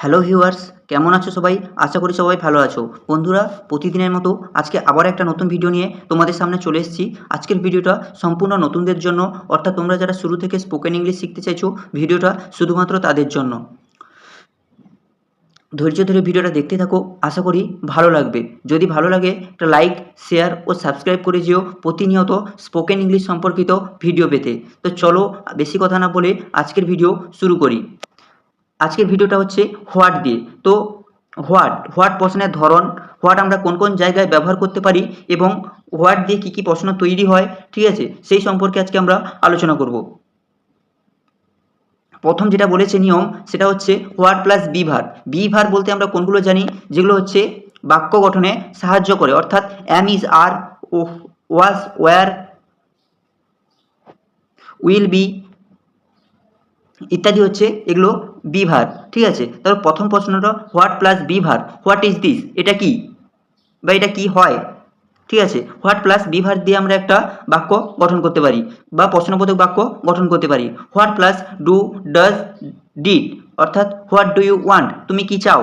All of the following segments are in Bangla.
হ্যালো ভিউয়ার্স, কেমন আছো সবাই? আশা করি সবাই ভালো আছো। বন্ধুরা, প্রতিদিনের মতো আজকে আবার একটা নতুন ভিডিও নিয়ে তোমাদের সামনে চলে এসেছি। আজকের ভিডিওটা সম্পূর্ণ নতুনদের জন্য, অর্থাৎ তোমরা যারা শুরু থেকে স্পোকেন ইংলিশ শিখতে চাইছো ভিডিওটা শুধুমাত্র তাদের জন্য। ধৈর্য ধরে ভিডিওটা দেখতে থাকো, আশা করি ভালো লাগবে। যদি ভালো লাগে, একটা লাইক শেয়ার ও সাবস্ক্রাইব করে যেও প্রতিনিয়ত স্পোকেন ইংলিশ সম্পর্কিত ভিডিও পেতে। তো চলো, বেশি কথা না বলে আজকের ভিডিও শুরু করি। আজকের ভিডিওটা হচ্ছে হোয়াট দিয়ে। তো হোয়াট হোয়াট প্রশ্নের ধরন, হোয়াট আমরা কোন কোন জায়গায় ব্যবহার করতে পারি এবং হোয়াট দিয়ে কী কী প্রশ্ন তৈরি হয়, ঠিক আছে? সেই সম্পর্কে আজকে আমরা আলোচনা করব। প্রথম যেটা বলেছে নিয়ম, সেটা হচ্ছে what plus be verb. Be verb বলতে আমরা কোনগুলো জানি? যেগুলো হচ্ছে বাক্য গঠনে সাহায্য করে। অর্থাৎ am is are, was, were, will be ইত্যাদি হচ্ছে এগুলো বিভার, ঠিক আছে? তাহলে প্রথম প্রশ্নটা what plus be verb? What is this এটা কি? বা এটা কি হয়? ঠিক আছে? হোয়াট প্লাস বিভার দিয়ে আমরা একটা বাক্য গঠন করতে পারি বা প্রশ্নবোধক বাক্য গঠন করতে পারি। What plus do does did অর্থাৎ হোয়াট ডু ইউ ওয়ান্ট তুমি কি চাও?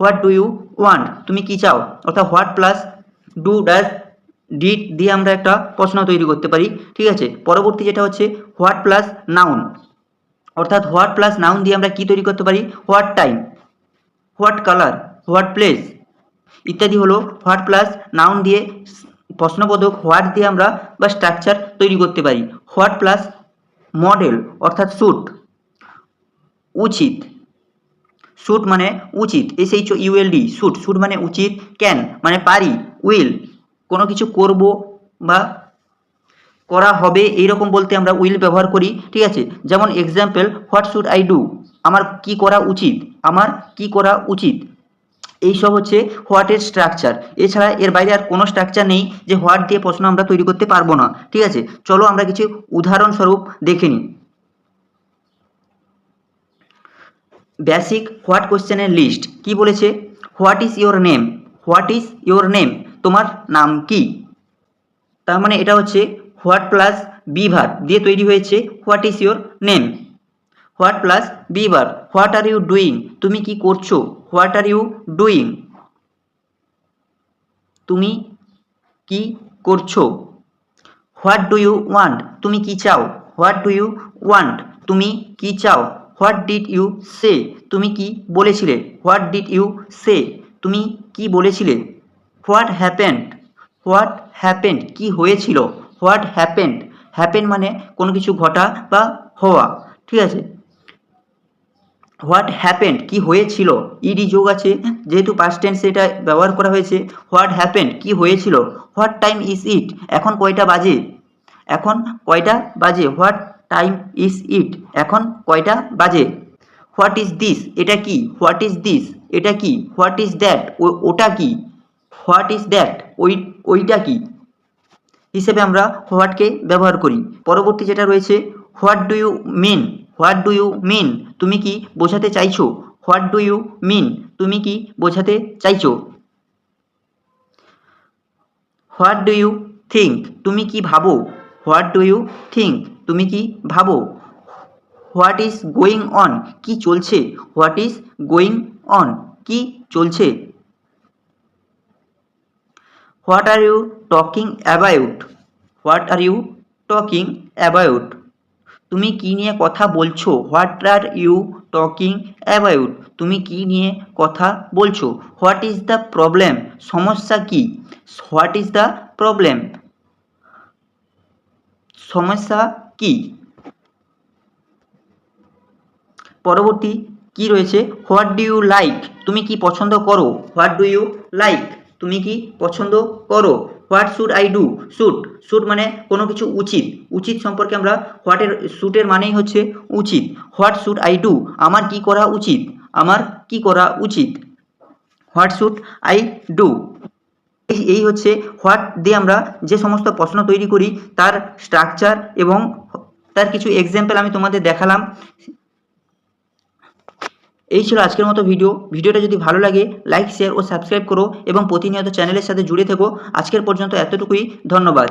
হোয়াট ডু ইউ ওয়ান্ট তুমি কি চাও? অর্থাৎ what plus do does did দিয়ে আমরা একটা প্রশ্ন তৈরি করতে পারি, ঠিক আছে? পরবর্তী যেটা হচ্ছে হোয়াট প্লাস নাউন অর্থাৎ হোয়াট প্লাস নাউন দিয়ে আমরা কি তৈরি করতে পারি? What time what colour what place ইত্যাদি হলো হোয়াট প্লাস নাউন দিয়ে প্রশ্নবোধক হোয়াট দিয়ে আমরা বা স্ট্রাকচার তৈরি করতে পারি। হোয়াট প্লাস মডেল অর্থাৎ স্যুট উচিত। স্যুট মানে উচিত S H U L D should should মানে উচিত ক্যান মানে পারি উইল কোনো কিছু করব বা করা হবে এইরকম বলতে আমরা উইল ব্যবহার করি, ঠিক আছে? যেমন example what should I do আমার কি করা উচিত? আমার কি করা উচিত? এইসব হচ্ছে হোয়াটের স্ট্রাকচার এছাড়া এর বাইরে আর কোনো স্ট্রাকচার নেই যে হোয়াট দিয়ে প্রশ্ন আমরা তৈরি করতে পারব না, ঠিক আছে? চলো আমরা কিছু উদাহরণস্বরূপ দেখে নিই। বেসিক হোয়াট কোশ্চেনের লিস্ট কি বলেছে? What is your name what is your name তোমার নাম কি? তার মানে এটা হচ্ছে হোয়াট প্লাস বিভার দিয়ে তৈরি হয়েছে, what is your name? What plus be verb what are you doing? তুমি কি করছ? What are you doing? তুমি কি করছ? What do you want? তুমি কি চাও? What do you want? তুমি কি চাও? What did you say? তুমি কি বলেছিলে? What did you say? তুমি কি বলেছিলে? What happened? What happened? কি হয়েছিল? What happened. হ্যাপেন মানে কোনো কিছু ঘটা বা হওয়া, ঠিক আছে? হোয়াট হ্যাপেন্ড, কি হয়েছিল? ইডি যোগ আছে, যেহেতু পাস্ট টেন্স এটা ব্যবহার করা হয়েছে, হোয়াট হ্যাপেন্ড, কি হয়েছিল? What time is it? এখন কয়টা বাজে? এখন কয়টা বাজে? What time is it? এখন কয়টা বাজে? What is this? এটা কি? What is this? এটা কি? What is that? ওটা কি? What is that? ওই, ওইটা কি? হিসেবে আমরা হোয়াটকে ব্যবহার করি। পরবর্তী যেটা রয়েছে, what do you mean? What do you mean? তুমি কি বোঝাতে চাইছো? What do you mean? তুমি কি বোঝাতে চাইছো? হোয়াট ডু ইউ থিঙ্ক তুমি কি ভাবো? হোয়াট ডু ইউ থিঙ্ক তুমি কি ভাবো? What is going on? কি চলছে? What is going on? কি চলছে? What are you talking about? What are you talking about? তুমি কি নিয়ে কথা বলছো? What are you talking about? তুমি কি নিয়ে কথা বলছো? What is the problem? সমস্যা কি? What is the problem? সমস্যা কি? পরবর্তী কি রয়েছে? What do you like? তুমি কি পছন্দ করো? What do you like? তুমি কি পছন্দ করো? What should I do should should মানে কোনো কিছু উচিত। উচিত সম্পর্কে আমরা হোয়াটের শুটের মানেই হচ্ছে উচিত। হোয়াট শুড আই ডু আমার কি করা উচিত? আমার কি করা উচিত? হোয়াট শুড আই ডু এই হচ্ছে হোয়াট দিয়ে আমরা যে সমস্ত প্রশ্ন তৈরি করি, তার স্ট্রাকচার এবং তার কিছু এক্সাম্পল আমি তোমাদের দেখালাম। এই ছিল আজকের মতো ভিডিও ভিডিওটা যদি ভালো লাগে লাইক শেয়ার ও সাবস্ক্রাইব করো এবং প্রতিনিয়ত চ্যানেলের সাথে জুড়ে থেকো। আজকের পর্যন্ত এতটুকুই। ধন্যবাদ।